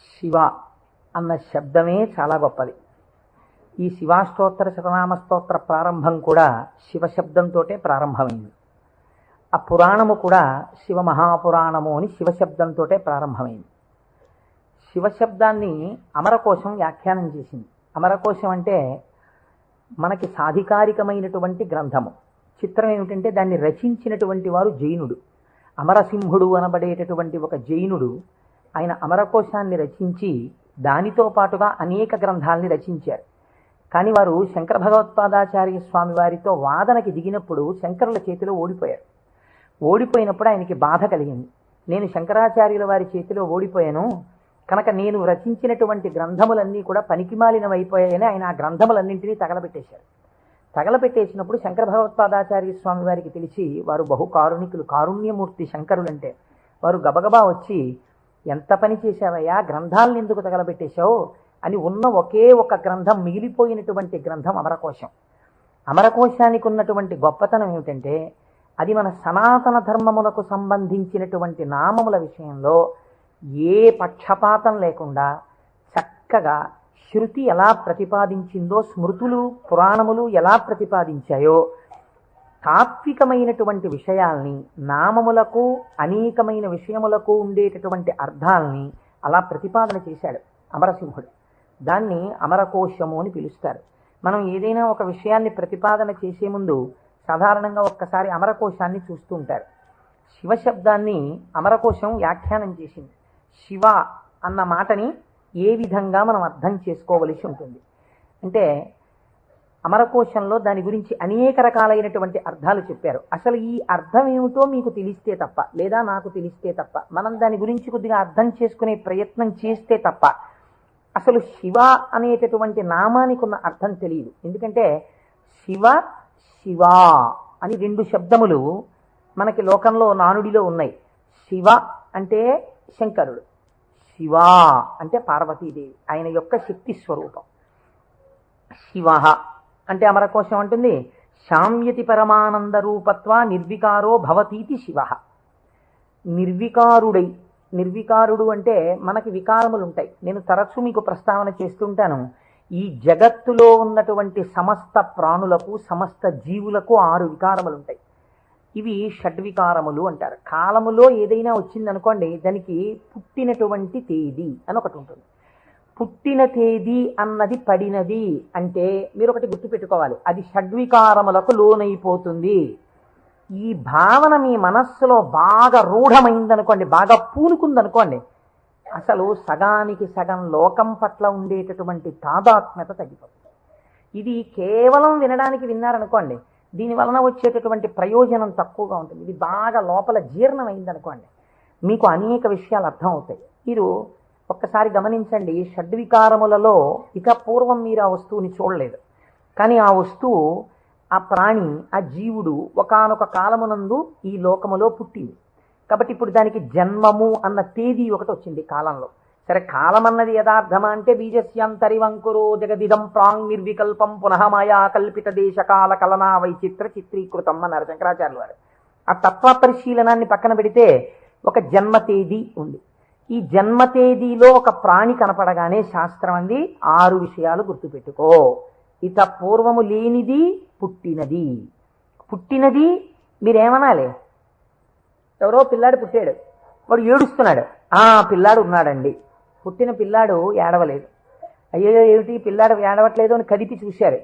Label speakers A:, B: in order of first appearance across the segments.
A: శివ అన్న శబ్దమే చాలా గొప్పది. ఈ శివాష్టోత్తర శతనామ స్తోత్ర ప్రారంభం కూడా శివ శబ్దంతోటే ప్రారంభమైంది. ఆ పురాణము కూడా శివ మహాపురాణము అని శివశబ్దంతో ప్రారంభమైంది. శివశబ్దాన్ని అమరకోశం వ్యాఖ్యానం చేసింది. అమరకోశం అంటే మనకి సాధికారికమైనటువంటి గ్రంథము. చిత్రం ఏమిటంటే దాన్ని రచించినటువంటి వారు జైనుడు. అమరసింహుడు అనబడేటటువంటి ఒక జైనుడు ఆయన అమరకోశాన్ని రచించి దానితో పాటుగా అనేక గ్రంథాలని రచించారు. కానీ వారు శంకర భగవత్పాదాచార్య స్వామి వారితో వాదనకి దిగినప్పుడు శంకరుల చేతిలో ఓడిపోయారు. ఓడిపోయినప్పుడు ఆయనకి బాధ కలిగింది. నేను శంకరాచార్యుల వారి చేతిలో ఓడిపోయాను. కనుక నేను రచించినటువంటి గ్రంథములన్నీ కూడా పనికిమాలినవైపోయాయని ఆయన ఆ గ్రంథములన్నింటినీ తగలబెట్టేశారు. తగలబెట్టేసినప్పుడు శంకర భగవత్పాదాచార్య స్వామి వారికి తెలిసి వారు బహు కారుణికులు కారుణ్యమూర్తి శంకరులంటే వారు గబగబా వచ్చి ఎంత పని చేశావయ్యా? గ్రంథాలను ఎందుకు తగలబెట్టేశావు? అని ఉన్న ఒకే ఒక గ్రంథం మిగిలిపోయినటువంటి గ్రంథం అమరకోశం. అమరకోశానికి ఉన్నటువంటి గొప్పతనం ఏమిటంటే అది మన సనాతన ధర్మములకు సంబంధించినటువంటి నామముల విషయంలో ఏ పక్షపాతం లేకుండా చక్కగా శృతి ఎలా ప్రతిపాదించిందో స్మృతులు పురాణములు ఎలా ప్రతిపాదించాయో తాత్వికమైనటువంటి విషయాల్ని నామములకు అనేకమైన విషయములకు ఉండేటటువంటి అర్థాల్ని అలా ప్రతిపాదన చేశాడు అమరసింహుడు. దాన్ని అమరకోశము అని పిలుస్తారు. మనం ఏదైనా ఒక విషయాన్ని ప్రతిపాదన చేసే ముందు సాధారణంగా ఒక్కసారి అమరకోశాన్ని చూస్తూ ఉంటారు. శివశబ్దాన్ని అమరకోశం వ్యాఖ్యానం చేసింది. శివ అన్న మాటని ఏ విధంగా మనం అర్థం చేసుకోవలసి ఉంటుంది? అంటే అమరకోశంలో దాని గురించి అనేక రకాలైనటువంటి అర్థాలు చెప్పారు. అసలు ఈ అర్థం ఏమిటో మీకు తెలిస్తే తప్ప లేదా నాకు తెలిస్తే తప్ప మనం దాని గురించి కొద్దిగా అర్థం చేసుకునే ప్రయత్నం చేస్తే తప్ప అసలు శివ అనేటటువంటి నామానికి ఉన్న అర్థం తెలియదు. ఎందుకంటే శివ శివ అని రెండు శబ్దములు మనకి లోకంలో నానుడిలో ఉన్నాయి. శివ అంటే శంకరుడు. శివ అంటే పార్వతీదేవి. ఆయన యొక్క శక్తి స్వరూపం. శివ అంటే అమరకోశం అంటుంది శామ్యతి పరమానంద రూపత్వ నిర్వికారో భవతీతి శివ. నిర్వికారుడై నిర్వికారుడు అంటే మనకి వికారములు ఉంటాయి నేను తరచూ మీకు ప్రస్తావన చేస్తుంటాను ఈ జగత్తులో ఉన్నటువంటి సమస్త ప్రాణులకు సమస్త జీవులకు ఆరు వికారములు ఉంటాయి ఇవి షడ్వికారములు అంటారు. కాలములో ఏదైనా వచ్చిందనుకోండి దానికి పుట్టినటువంటి తేదీ అని ఒకటి ఉంటుంది పుట్టిన తేదీ అన్నది పడినది అంటే మీరు ఒకటి గుర్తుపెట్టుకోవాలి. అది షడ్వికారములకు లోనైపోతుంది. ఈ భావన మీ మనస్సులో బాగా రూఢమైందనుకోండి బాగా పూనుకుందనుకోండి అసలు సగానికి సగం లోకం పట్ల ఉండేటటువంటి తాదాత్మ్యత తగ్గిపోతుంది. ఇది కేవలం వినడానికి విన్నారనుకోండి దీని వలన వచ్చేటటువంటి ప్రయోజనం తక్కువగా ఉంటుంది. ఇది బాగా లోపల జీర్ణమైందనుకోండి మీకు అనేక విషయాలు అర్థం అవుతాయి మీరు ఒక్కసారి గమనించండి షడ్వికారములలో ఇక పూర్వం మీరు ఆ వస్తువుని చూడలేదు. కానీ ఆ వస్తువు ఆ ప్రాణి ఆ జీవుడు ఒకానొక కాలమునందు ఈ లోకములో పుట్టింది. కాబట్టి ఇప్పుడు దానికి జన్మము అన్న తేదీ ఒకటి వచ్చింది కాలంలో. సరే కాలం అన్నది యథార్థమా అంటే బీజస్యాంతరివంకురో జగదిదం ప్రాంగ్ నిర్వికల్పం పునః మాయా కల్పిత దేశకాల కలనా వైచిత్ర చిత్రీకృతం అన్నారు శంకరాచార్యులు వారు. ఆ తత్వ పరిశీలనాన్ని పక్కన పెడితే ఒక జన్మ తేదీ ఉంది. ఈ జన్మ తేదీలో ఒక ప్రాణి కనపడగానే శాస్త్రం అంది ఆరు విషయాలు గుర్తుపెట్టుకో. ఇత పూర్వము లేనిది పుట్టినది. పుట్టినది మీరేమనాలి? ఎవరో పిల్లాడు పుట్టాడు. వాడు ఏడుస్తున్నాడు. ఆ పిల్లాడు ఉన్నాడండి. పుట్టిన పిల్లాడు ఏడవలేదు. అయ్యో ఏమిటి? పిల్లాడు ఏడవట్లేదు అని కదిపి చూశారు.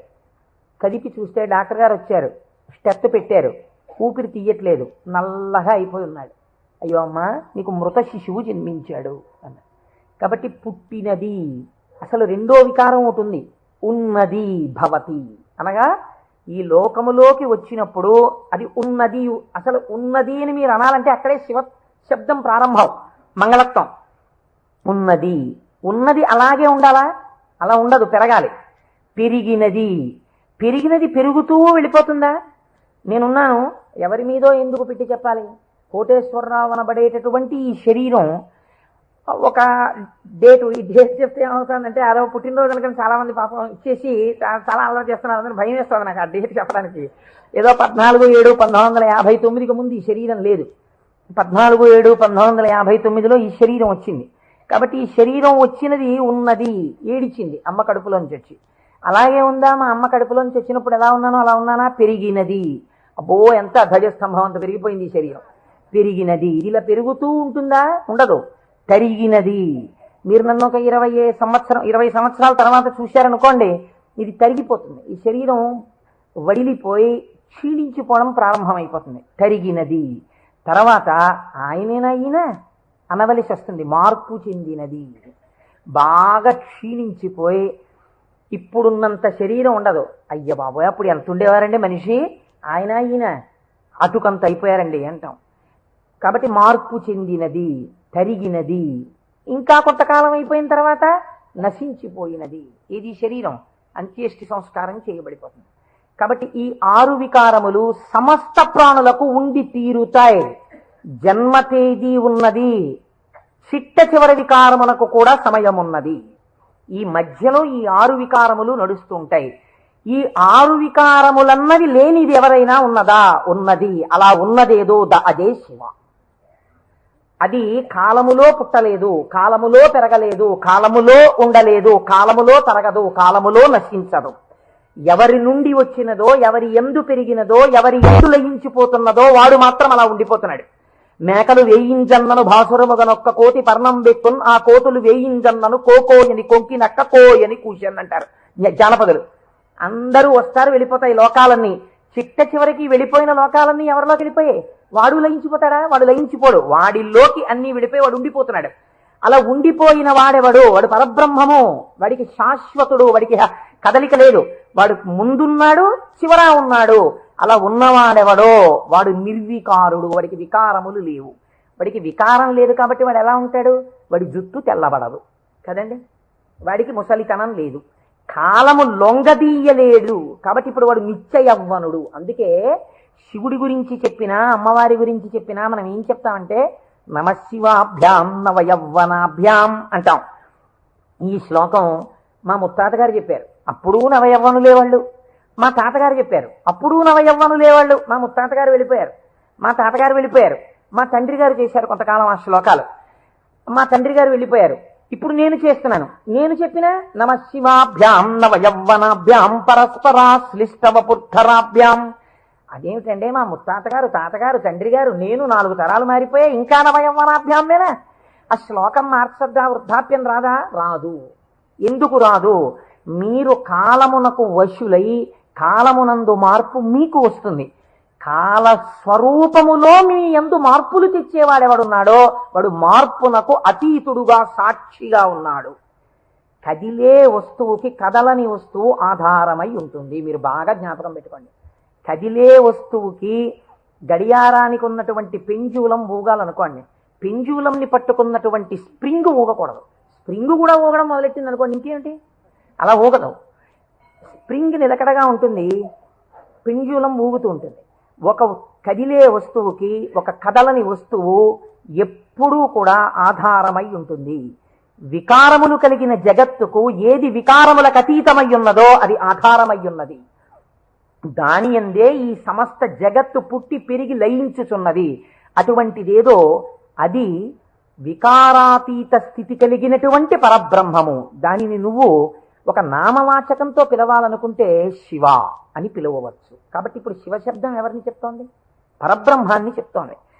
A: కదిపి చూస్తే డాక్టర్ గారు వచ్చారు. స్టెప్ పెట్టారు. ఊపిరి తీయట్లేదు. నల్లగా అయిపోయి ఉన్నాడు. అయ్యో అమ్మా నీకు మృత శిశువు జన్మించాడు అన్న కాబట్టి పుట్టినది అసలు రెండో వికారం ఉంటుంది ఉన్నది భవతి. అనగా ఈ లోకములోకి వచ్చినప్పుడు అది ఉన్నది అసలు ఉన్నది అని మీరు అనాలంటే అక్కడే శివ శబ్దం ప్రారంభం మంగళత్వం. ఉన్నది. ఉన్నది అలాగే ఉండాలా? అలా ఉండదు పెరగాలి. పెరిగినది. పెరిగినది పెరుగుతూ వెళ్ళిపోతుందా? నేనున్నాను. ఎవరి మీదో ఎందుకు పెట్టి చెప్పాలి? కోటేశ్వరరావు అనబడేటటువంటి ఈ శరీరం ఒక డేటు ఈ డేట్ చెప్తే ఏమవుతుందంటే అదో పుట్టినరోజు కనుక చాలా మంది పాపం ఇచ్చేసి చాలా అలవాటు చేస్తున్నారు. అందరూ భయం వేస్తుంది నాకు ఆ డేట్ చెప్పడానికి. ఏదో పద్నాలుగు ఏడు పంతొమ్మిది వందల యాభై తొమ్మిదికి ముందు ఈ శరీరం లేదు. పద్నాలుగు ఏడు పంతొమ్మిది వందల యాభై తొమ్మిదిలో ఈ శరీరం వచ్చింది. కాబట్టి ఈ శరీరం వచ్చినది ఉన్నది ఏడిచింది అమ్మ కడుపులోంచి వచ్చి. అలాగే ఉందా మా అమ్మ కడుపులోంచి వచ్చినప్పుడు ఎలా ఉన్నానో అలా ఉన్నానా? పెరిగినది. అబ్బో ఎంత ధ్వజస్తంభం అంత పెరిగిపోయింది ఈ శరీరం. పెరిగినది. ఇది ఇలా పెరుగుతూ ఉంటుందా? ఉండదు. తరిగినది. మీరు నన్ను ఒక ఇరవై సంవత్సరం ఇరవై సంవత్సరాల తర్వాత చూశారనుకోండి ఇది తరిగిపోతుంది. ఈ శరీరం వడిలిపోయి క్షీణించిపోవడం ప్రారంభమైపోతుంది. తరిగినది. తర్వాత ఆయనేనా ఈయన? అనవలసి వస్తుంది. మార్పు చెందినది. బాగా క్షీణించిపోయి ఇప్పుడున్నంత శరీరం ఉండదు. అయ్య బాబోయ్ అప్పుడు ఎంత ఉండేవారండి మనిషి? ఆయన ఈయన? అటుకంత అయిపోయారండి అంటాం. కాబట్టి మార్పు చెందినది తరిగినది. ఇంకా కొంతకాలం అయిపోయిన తర్వాత నశించిపోయినది. ఇది శరీరం. అంత్యేష్టి సంస్కారం చేయబడిపోతుంది. కాబట్టి ఈ ఆరు వికారములు సమస్త ప్రాణులకు ఉండి తీరుతాయి. జన్మ తేదీ ఉన్నది. చిట్ట చివరి వికారమునకు కూడా సమయం ఉన్నది ఈ మధ్యలో ఈ ఆరు వికారములు నడుస్తుంటాయి. ఈ ఆరు వికారములన్నది లేనిది ఎవరైనా ఉన్నదా? ఉన్నది. అలా ఉన్నదేదో ద అదే శివ. అది కాలములో పుట్టలేదు కాలములో పెరగలేదు కాలములో ఉండలేదు కాలములో తరగదు కాలములో నశించదు. ఎవరి నుండి వచ్చినదో ఎవరి ఎందు పెరిగినదో ఎవరి ఎందు లయించిపోతున్నదో వాడు మాత్రం అలా ఉండిపోతున్నాడు. మేకలు వేయింజన్నను భాసురముగనొక్క కోతి పర్ణం వెక్కున్ ఆ కోతులు వేయింజన్నను కోకోయని కొంకినక్క కోయని కూర్చొని అంటారు జానపదులు. అందరూ వస్తారు వెళ్ళిపోతాయి లోకాలన్నీ. చిట్ట చివరికి వెళ్ళిపోయిన లోకాలన్నీ ఎవరిలోకి వెళ్ళిపోయాయి? వాడు లయించిపోతాడా? వాడు లయించిపోడు. వాడిలోకి అన్ని విడిపోయి వాడు ఉండిపోతున్నాడు. అలా ఉండిపోయిన వాడెవడు? వాడు పరబ్రహ్మము. వాడికి శాశ్వతుడు వాడికి కదలిక లేదు. వాడు ముందున్నాడు చివరా ఉన్నాడు. అలా ఉన్నవాడెవడో? వాడు నిర్వికారుడు. వాడికి వికారములు లేవు. వాడికి వికారం లేదు కాబట్టి వాడు ఎలా ఉంటాడు? వాడి జుట్టు తెల్లబడదు. కదండి? వాడికి ముసలితనం లేదు. కాలము లొంగదీయలేడు. కాబట్టి ఇప్పుడు వాడు నిత్య యవ్వనుడు అందుకే శివుడి గురించి చెప్పినా అమ్మవారి గురించి చెప్పినా మనం ఏం చెప్తామంటే నమశివాభ్యాం నవయవ్వనాభ్యాం అంటాం. ఈ శ్లోకం మా ముత్తాతగారు చెప్పారు. అప్పుడు నవయవ్వనులే వాళ్ళు. మా తాతగారు చెప్పారు. అప్పుడు నవయవ్వనులే వాళ్ళు. మా ముత్తాతగారు వెళ్ళిపోయారు. మా తాతగారు వెళ్ళిపోయారు. మా తండ్రి గారు చేశారు కొంతకాలం ఆ శ్లోకాలు. మా తండ్రి గారు వెళ్ళిపోయారు. ఇప్పుడు నేను చేస్తున్నాను. నేను చెప్పిన నమ శివాభ్యాం శ్లిష్టవ పుట్టరాభ్యాం అదేమిటంటే మా ముత్తాతగారు తాతగారు తండ్రి గారు నేను నాలుగు తరాలు మారిపోయా ఇంకా నవయవ్వనాభ్యామేనా ఆ శ్లోకం మార్చద్దా వృద్ధాప్యం రాదా? రాదు. ఎందుకు రాదు? మీరు కాలమునకు వశులై కాలమునందు మార్పు మీకు వస్తుంది. కాల స్వరూపములో మీ ఎందు మార్పులు తెచ్చేవాడెవడున్నాడో వాడు మార్పునకు అతీతుడుగా సాక్షిగా ఉన్నాడు. కదిలే వస్తువుకి కదలని వస్తువు ఆధారమై ఉంటుంది. మీరు బాగా జ్ఞాపకం పెట్టుకోండి. కదిలే వస్తువుకి గడియారానికి ఉన్నటువంటి పెంజూలం ఊగాలనుకోండి. పెంజూలంని పట్టుకున్నటువంటి స్ప్రింగ్ ఊగకూడదు. స్ప్రింగ్ కూడా ఊగడం మొదలెట్టింది అనుకోండి. ఇంకేంటి అలా ఊగదు. స్ప్రింగ్ నిలకడగా ఉంటుంది. పెంజూలం ఊగుతూ ఉంటుంది. ఒక కదిలే వస్తువుకి ఒక కదలని వస్తువు ఎప్పుడూ కూడా ఆధారమై ఉంటుంది. వికారములు కలిగిన జగత్తుకు ఏది వికారములకు అతీతమై ఉన్నదో అది ఆధారమై ఉన్నది. దాని ఎందే ఈ సమస్త జగత్తు పుట్టి పెరిగి లయించుచున్నది. అటువంటిదేదో అది వికారాతీత స్థితి కలిగినటువంటి పరబ్రహ్మము. దానిని నువ్వు ఒక నామవాచకంతో పిలవాలనుకుంటే శివ అని పిలవవచ్చు. కాబట్టి ఇప్పుడు శివ శబ్దం ఎవరిని చెప్తోంది? పరబ్రహ్మాన్ని చెప్తోంది.